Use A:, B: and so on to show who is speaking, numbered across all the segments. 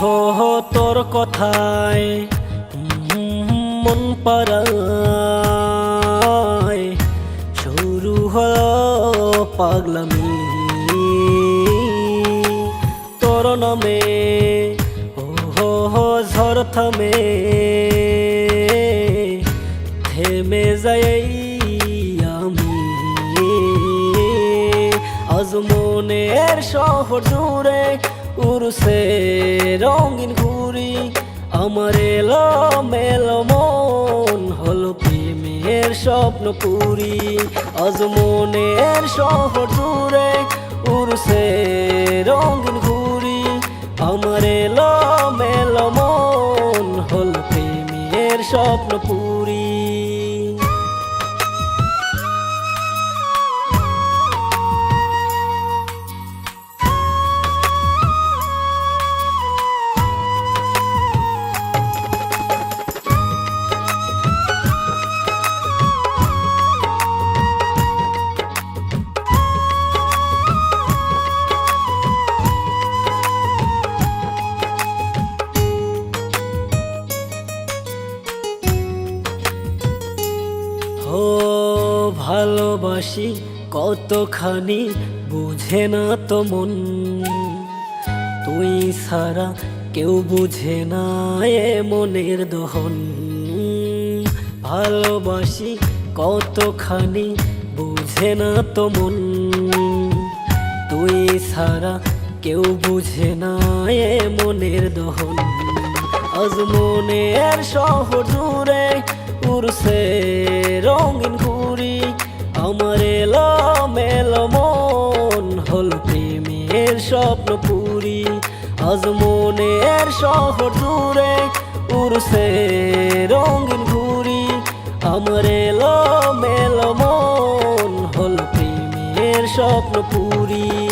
A: হো হো তোর কথায়। মন পাড়ায়। শুরু হলো পাগলামি। তোর নামে ও হো হো ঝড় থামে। থেমে যাই আমি। আজ মনের শহর জুড়ে উড়ছে রঙিন ঘুরি আমার এলো মেলো মন হলো প্রেমের স্বপ্ন পুরি। আজ মনের শহর জুড়ে উড়ছে রঙিন ঘুরি আমার এলো মেলো মন হলো প্রেমের স্বপ্ন পুরি। ভালোবাসি কতখানি বুঝে না তো মন। তুই সারা কেউ বুঝে না এ মনের দহন। ভালোবাসি কতখানি বুঝে না তো মন। তুই সারা কেউ বুঝে না এ মনের দহন। আজ মনের শহর জুড়ে উড়ছে রঙিন ঘুরি আমার এলো মন হল প্রেমের স্বপ্ন পুরি। আজ মনের শহর জুড়ে উড়ছে রঙিন ঘুরি আমার এলো মন হল প্রেমের স্বপ্ন পুরি।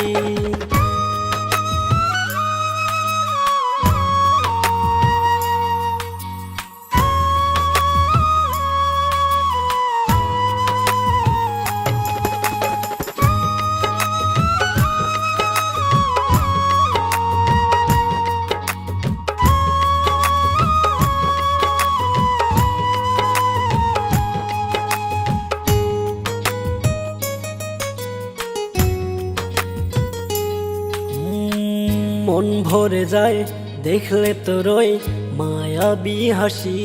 A: মন ভরে যায়, দেখলে তোরই মায়াবী হাসি।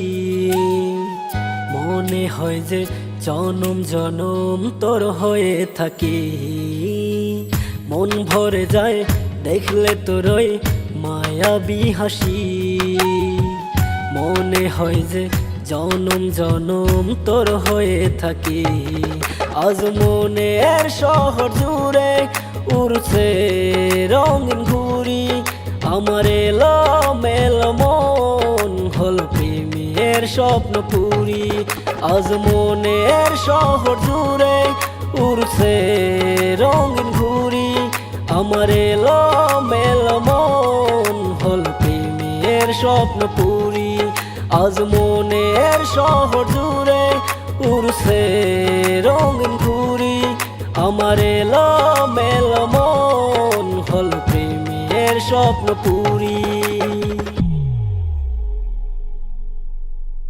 A: মনে হয় যে জনম জনম তোর হয়ে থাকি। মন ভরে যায়, দেখলে তোরই মায়াবী হাসি। মনে হয় যে জনম জনম তোর হয়ে থাকি। আজ মনের শহর জুড়ে আমার এলো মেল মন হল প্রেমের স্বপ্ন পুরি আজ মনের শহর জুড়ে উড়ছে রঙিন ঘুরি আমার এলো মেল মন হল প্রেমের স্বপ্ন পুরি আজ মনের শহর জুড়ে উড়ছে রঙিন ঘুরি আমার এলো মেল স্বপ্ন পুরী।